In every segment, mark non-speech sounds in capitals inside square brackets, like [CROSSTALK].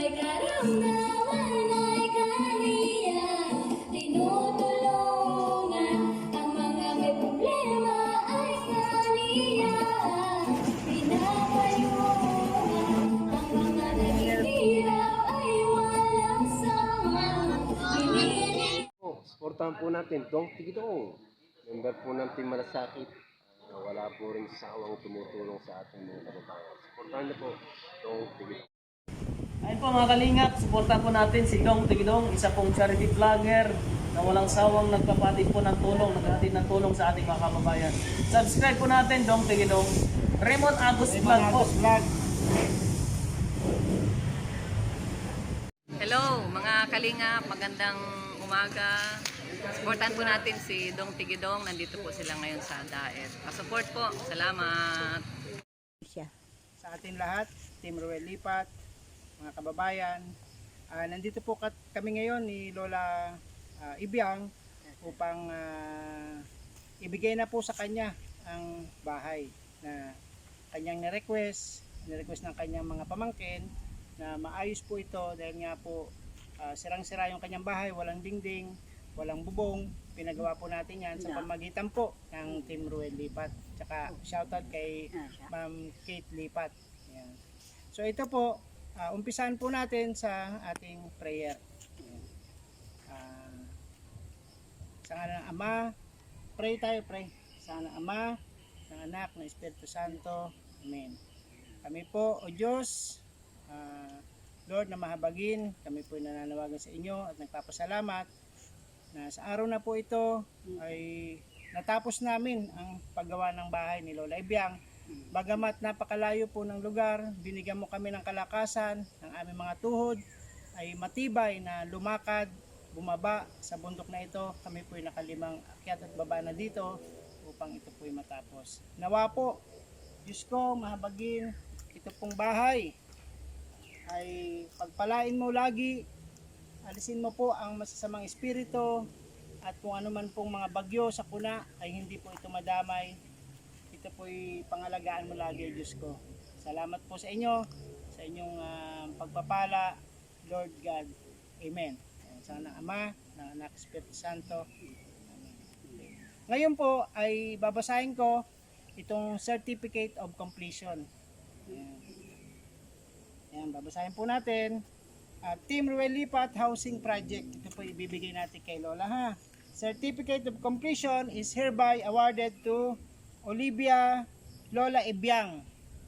sama Binigyan Po, natin, Dong Tigidong. Member po ng Team Malasakit na wala po rin sawang tumutulong sa ating mga kababayan. Supportahan niyo po, Dong Tigidong. Ayun po mga kalingap, suportahan po natin si Dong Tigidong, isa pong charity vlogger na walang sawang nagpapatid po ng tulong, naghatid ng tulong sa ating mga kababayan. Subscribe po natin Dong Tigidong. Raymond Agus Vlog po. Hello mga kalingap, magandang umaga. Supportan po natin si Dong Tigidong. Nandito po sila ngayon sa Daet. Pasupport po. Salamat. sa atin lahat, Team Ruel Lipat, mga kababayan. Ah, nandito po kat- kami ngayon ni Lola ah, Ibiang upang ah, ibigay na po sa kanya ang bahay na kanyang ni-request, ni-request ng kanyang mga pamangkin na maayos po ito dahil nga po ah, sirang-sira yung kanyang bahay, walang dingding, walang bubong. Pinagawa po natin yan sa pamagitan po ng Team Ruel Lipat. Tsaka shoutout kay Ma'am Kate Lipat. Ayan. So ito po, ah, umpisahan po natin sa ating prayer. Ah, sa ngala ng Ama, pray tayo, pray. Sa ngala ng Ama, ng Anak, ng Espiritu Santo. Amen. Kami po, O Diyos, ah, Lord na mahabagin, kami po nananawagan sa inyo at nagpapasalamat na sa araw na po ito ay natapos namin ang paggawa ng bahay ni Lola Ibiang. Bagamat napakalayo po ng lugar, binigyan mo kami ng kalakasan ng aming mga tuhod ay matibay na lumakad, bumaba sa bundok na ito. Kami po ay nakalimang akyat at baba na dito upang ito po ay matapos. Nawa po, Diyos ko, mahabagin, ito pong bahay ay pagpalain mo lagi alisin mo po ang masasamang espiritu at kung ano man pong mga bagyo sa kuna ay hindi po ito madamay. Ito po'y pangalagaan mo lagi, Diyos ko. Salamat po sa inyo, sa inyong ah, pagpapala, Lord God. Amen. Sana Ama, ng Anak, Espiritu Santo. Ngayon po ay babasahin ko itong Certificate of Completion. Ayan. Ayan, babasahin po natin. Uh, Team Ruel Lipat Housing Project. Ito po ibibigay natin kay Lola ha. Certificate of completion is hereby awarded to Olivia Lola Ibiang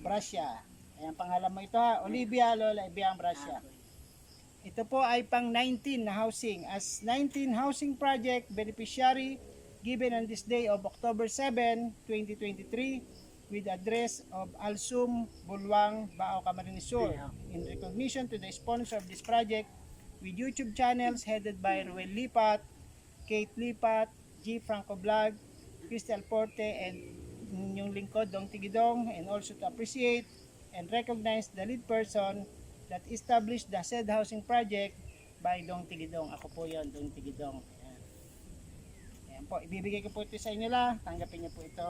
Brasya. Ayan pangalan mo ito ha. Olivia Lola Ibiang Brasya. Ito po ay pang 19 na housing. As 19 housing project beneficiary given on this day of October 7, 2023 with address of Alsum, Bulwang, Bao Camarines Sur in recognition to the sponsor of this project with YouTube channels headed by Ruel Lipat, Kate Lipat, G. Franco Vlog, Crystal Porte, and yung lingkod Dong Tigidong and also to appreciate and recognize the lead person that established the said housing project by Dong Tigidong. Ako po yon Dong Tigidong. Ayan. Ayan po, ibibigay ko po ito sa inyo la. Tanggapin niyo po ito.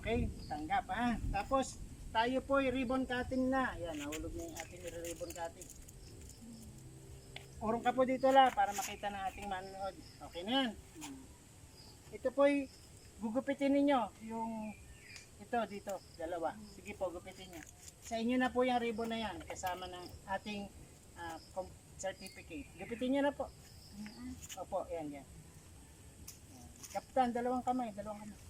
Okay, tanggap ha. Tapos, tayo po ay ribbon cutting na. Ayan, nahulog na yung ating ribbon cutting. Urong ka po dito la para makita ng ating manonood. Okay na yan. Ito po ay gugupitin ninyo yung ito dito, dalawa. Sige po, gupitin nyo. Sa inyo na po yung ribbon na yan kasama ng ating com- certificate. Gupitin nyo na po. Opo, yan, yan. Kapitan, dalawang kamay, dalawang kamay.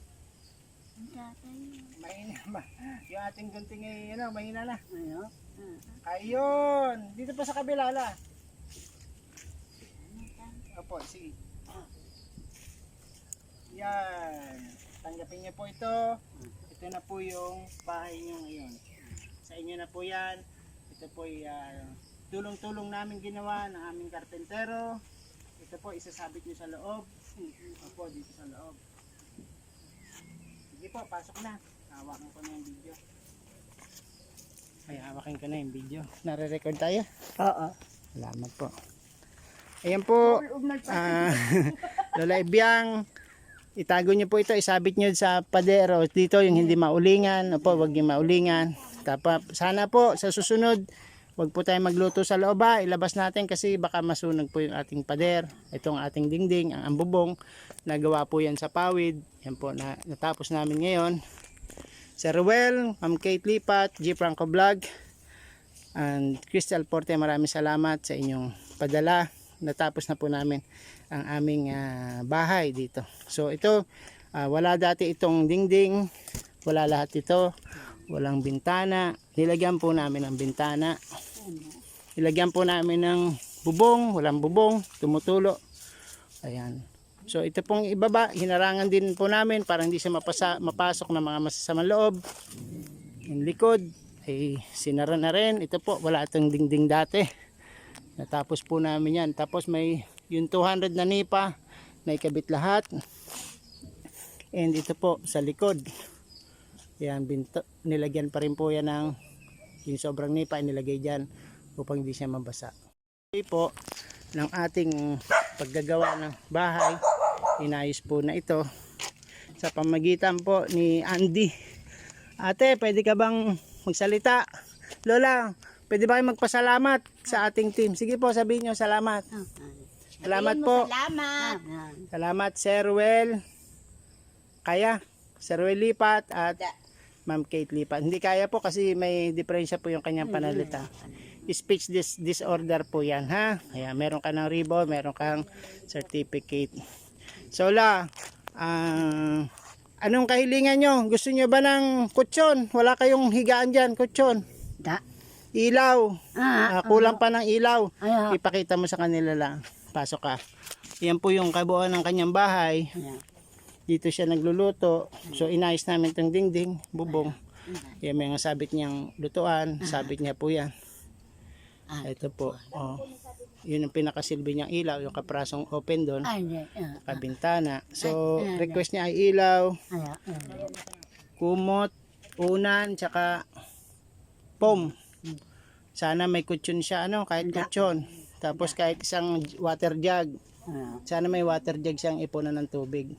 Mahina [LAUGHS] ba? Yung ating gunting ay, ano, mahina na. Ayun. Dito pa sa kabila, la. Opo, sige. Yan. Tanggapin niyo po ito. Ito na po yung bahay niyo ngayon. Sa inyo na po yan. Ito po ay ah, tulong-tulong namin ginawa ng aming karpentero. Ito po, isasabit niyo sa loob. Opo, dito sa loob. Sige po, pasok na. Hawakan ko na yung video. Ay, hawakan ko na yung video. Nare-record tayo? Oo. Salamat po. Ayan po. ah, [LAUGHS] Lola Ibiang. Itago niyo po ito. Isabit niyo sa padero. Dito yung hindi maulingan. Opo, wag niyo maulingan. Tapos, sana po sa susunod Huwag po tayo magluto sa loob ha. Ilabas natin kasi baka masunog po yung ating pader. Itong ating dingding, ang ambubong. Nagawa po yan sa pawid. Yan po, na, natapos namin ngayon. Sir Ruel, Ma'am Kate Lipat, G. Franco Vlog, and Crystal Porte, maraming salamat sa inyong padala. Natapos na po namin ang aming ah, bahay dito. So ito, ah, wala dati itong dingding, wala lahat ito, walang bintana. Nilagyan po namin ng bintana. Nilagyan po namin ng bubong, walang bubong, tumutulo. Ayan. So ito pong ibaba, hinarangan din po namin para hindi siya mapasa, mapasok ng mga masasamang loob. Yung likod ay sinara na rin. Ito po, wala itong dingding dati. Natapos po namin yan. Tapos may yung 200 na nipa na ikabit lahat. And ito po sa likod. Yan, binto, nilagyan pa rin po yan ng yung sobrang nipa nilagay dyan upang hindi siya mabasa. Ito po ng ating paggagawa ng bahay. Inayos po na ito sa pamagitan po ni Andy. Ate, pwede ka bang magsalita? Lola, pwede ba kayo magpasalamat sa ating team? Sige po, sabihin nyo salamat. Salamat po. Salamat. Salamat Sir Ruel. Kaya, Sir Ruel Lipat at Ma'am Kate Lipat. Hindi kaya po kasi may diferensya po yung kanyang panalita. Speech dis disorder po yan ha. Kaya meron ka ng ribbon, meron kang certificate. So la, ah, anong kahilingan nyo? Gusto nyo ba ng kutsyon? Wala kayong higaan dyan, kutsyon. Da. Ilaw. Ah, Ah, kulang pa ng ilaw. Ayan. Ipakita mo sa kanila lang. Pasok ka. Yan po yung kabuuan ng kanyang bahay. Ayan. Dito siya nagluluto. So inayos namin itong dingding, bubong. Yan may mga sabit niyang lutuan. Sabit niya po yan. Ah. Ito po. Oh. Yun ang pinakasilbi niyang ilaw. Yung kaprasong open doon. Kabintana. So request niya ay ilaw, kumot, unan, tsaka pom. Sana may kutsyon siya, ano, kahit kutsyon. Tapos kahit isang water jug. Ah, Sana may water jug siyang ipunan ng tubig.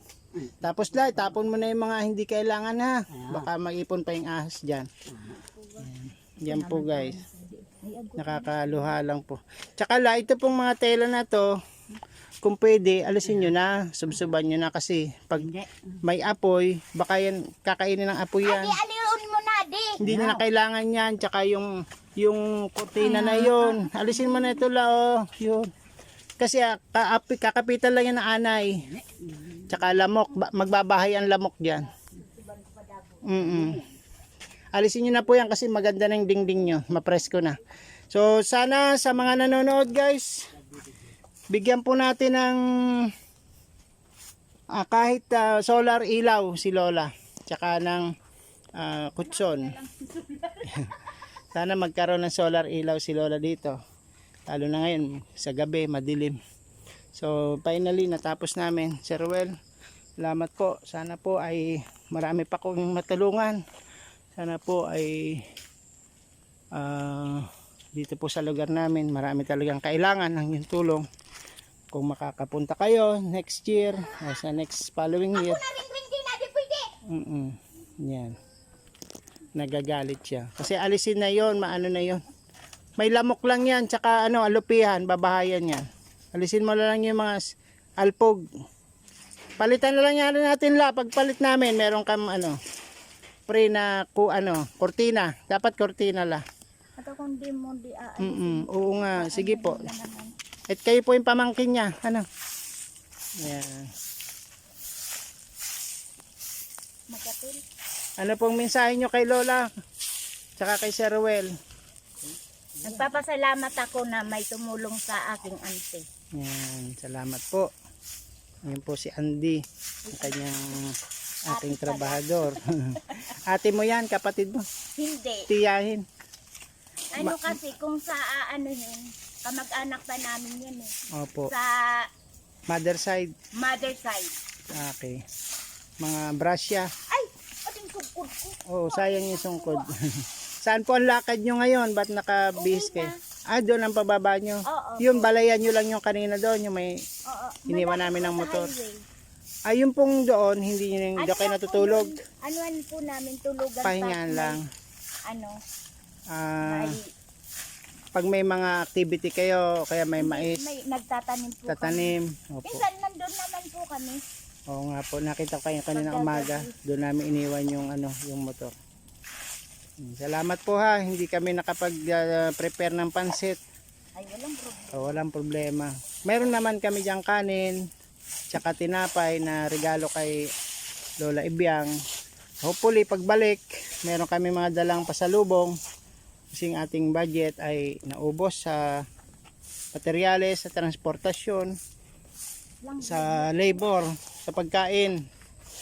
Tapos la, tapon mo na yung mga hindi kailangan ha. Baka mag-ipon pa yung ahas dyan. Ayan. Yan po guys. Nakakaluha lang po. Tsaka la, ito pong mga tela na to, kung pwede, alisin nyo na. Subsuban nyo na kasi pag may apoy, baka yan, kakainin ng apoy yan. Aliun mo na, di. Hindi nyo na kailangan yan. Tsaka yung, yung kurtina na yon Alisin mo na ito la, oh. Yun. Kasi ah, kaapi, kakapitan lang yan ng anay. Tsaka lamok. Ba- Magbabahay ang lamok dyan. Mm Alisin nyo na po yan kasi maganda na yung dingding nyo. Mapresko na. So sana sa mga nanonood guys, bigyan po natin ng ah, kahit ah, solar ilaw si Lola. Tsaka ng ah, kutson. [LAUGHS] Sana magkaroon ng solar ilaw si Lola dito. Lalo na ngayon, sa gabi, madilim. So, finally, natapos namin. Sir Ruel, salamat po. Sana po ay marami pa kong matulungan. Sana po ay ah, dito po sa lugar namin, marami talagang kailangan ng yung tulong. Kung makakapunta kayo next year, o sa next following year. Hindi na, di pwede. Mm Yan. Nagagalit siya. Kasi alisin na yon maano na yon May lamok lang yan, tsaka ano, alupihan, babahayan yan. Alisin mo na lang yung mga alpog. Palitan na lang yan natin la. Pagpalit namin, meron kang ano, pre na ku, ano, kortina. Dapat kortina la. At kung di mo di Mm Oo nga, sige po. At kayo po yung pamangkin niya. Ano? Yan. magkatil. Ano pong mensahe nyo kay Lola? Tsaka kay Sir Ruel? Nagpapasalamat ako na may tumulong sa aking auntie. Yan, salamat po. Yan po si Andy, ang kanyang ating trabahador. [LAUGHS] Ate mo yan, kapatid mo. Hindi. Tiyahin. Ano kasi kung sa ah, ano yun, kamag-anak pa namin yan eh. Opo. Sa Mother side. mother side. Okay. Mga brasya. Ay! Ating sugkod ko. Oo, sayang yung sungkod. [LAUGHS] Saan po ang lakad nyo ngayon? Ba't nakabihis kayo? Ah, doon ang pababa nyo. Oo. Yung balayan nyo lang yung kanina doon. Yung may Oo. iniwan namin ng motor. highway. Ah, yung pong doon, hindi nyo yung Ano kayo natutulog. Anuan po namin tulugan. Pahingaan pa- lang. Ano, Ah, pag may mga activity kayo, kaya may mais, May nagtatanim po tatanim. kami. Opo. Minsan nandun naman po kami. Oo nga po, nakita ko kayo kanina umaga. Doon namin iniwan yung ano, yung motor. Hmm, Salamat po ha, hindi kami nakapag-prepare ng pansit. Ay, walang problema. O, walang problema. Meron naman kami diyang kanin, tsaka tinapay na regalo kay Lola Ibyang. Hopefully, pagbalik, meron kami mga dalang pasalubong. Kasi ang ating budget ay naubos sa materyales, sa transportasyon, sa labor, sa pagkain.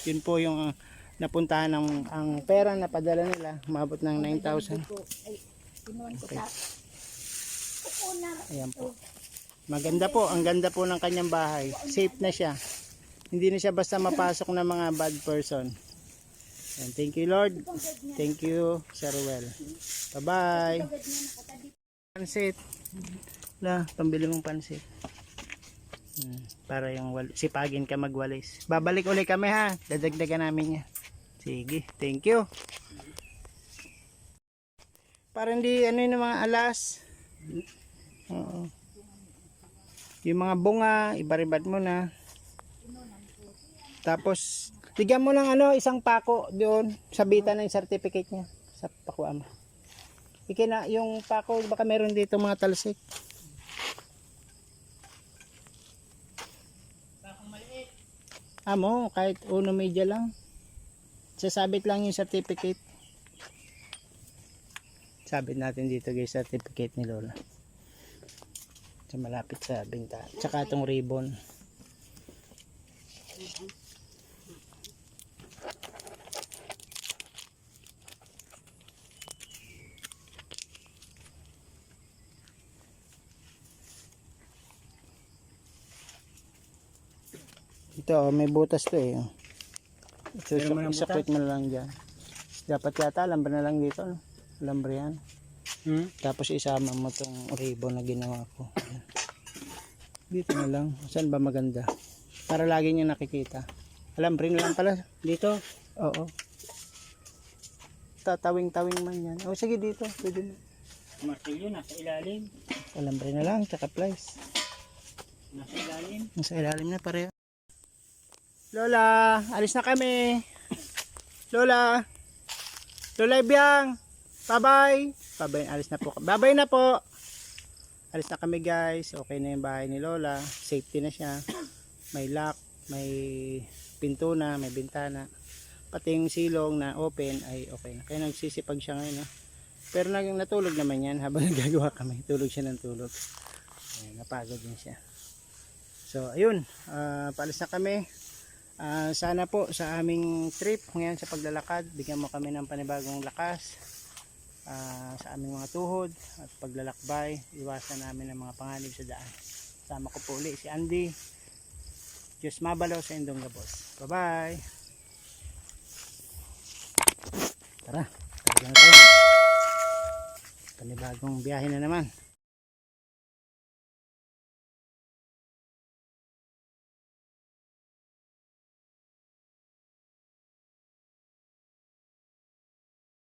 Yun po yung uh, napuntahan ng ang pera na padala nila, umabot ng 9,000. Po, ay, pinuwan ko sa... Una, Ayan po. Maganda po, ang ganda po ng kanyang bahay. Safe na siya. Hindi na siya basta mapasok ng mga bad person. Ayan, thank you Lord. Thank you Sir Ruel. Bye-bye. Pansit. La, pambili mong pansit. Para yung sipagin ka magwalis. Babalik uli kami ha. Dadagdagan namin yan. Sige, thank you. Para hindi ano yung mga alas. Oo. Yung mga bunga, ibaribad mo na. Tapos, tigyan mo ng ano, isang pako doon, sabitan ng certificate niya sa pakuan mo. Ikina, yung pako, baka meron dito mga talsik. Amo, kahit uno media lang. Sasabit lang yung certificate. Sabit natin dito guys, certificate ni Lola sa malapit sa benta. Tsaka itong ribbon. Ito, oh, may butas to eh. Isusuk, isakit mo na lang dyan. Dapat yata, alambre na lang dito. No? Alambre yan. Tapos isama mo tong ribbon na ginawa ko. Dito na lang. Saan ba maganda? Para lagi niyo nakikita. Alam, bring lang pala. Dito? Oo. Tatawing-tawing man yan. O sige dito. Pwede na. Martilyo nasa ilalim. Alambre na lang, tsaka plies. Nasa ilalim. Nasa ilalim na pareho. Lola, alis na kami. Lola. Lola Ibiang. Bye-bye. Bye-bye, alis na po. Bye-bye na po. Alis na kami guys. Okay na yung bahay ni Lola. Safety na siya. May lock, may pinto na, may bintana. Pati yung silong na open ay okay na. Kaya nagsisipag siya ngayon. ah. Pero nag natulog naman yan habang [LAUGHS] nagagawa kami. Tulog siya ng tulog. Ayan, napagod din siya. So, ayun. ah, paalis na kami. Ah, sana po sa aming trip ngayon sa paglalakad, bigyan mo kami ng panibagong lakas ah, sa aming mga tuhod at paglalakbay. Iwasan namin ang mga panganib sa daan. Sama ko po uli si Andy. Diyos mabalaw sa Indong Gabos. Bye-bye! Tara, tara na tayo. Panibagong biyahe na naman.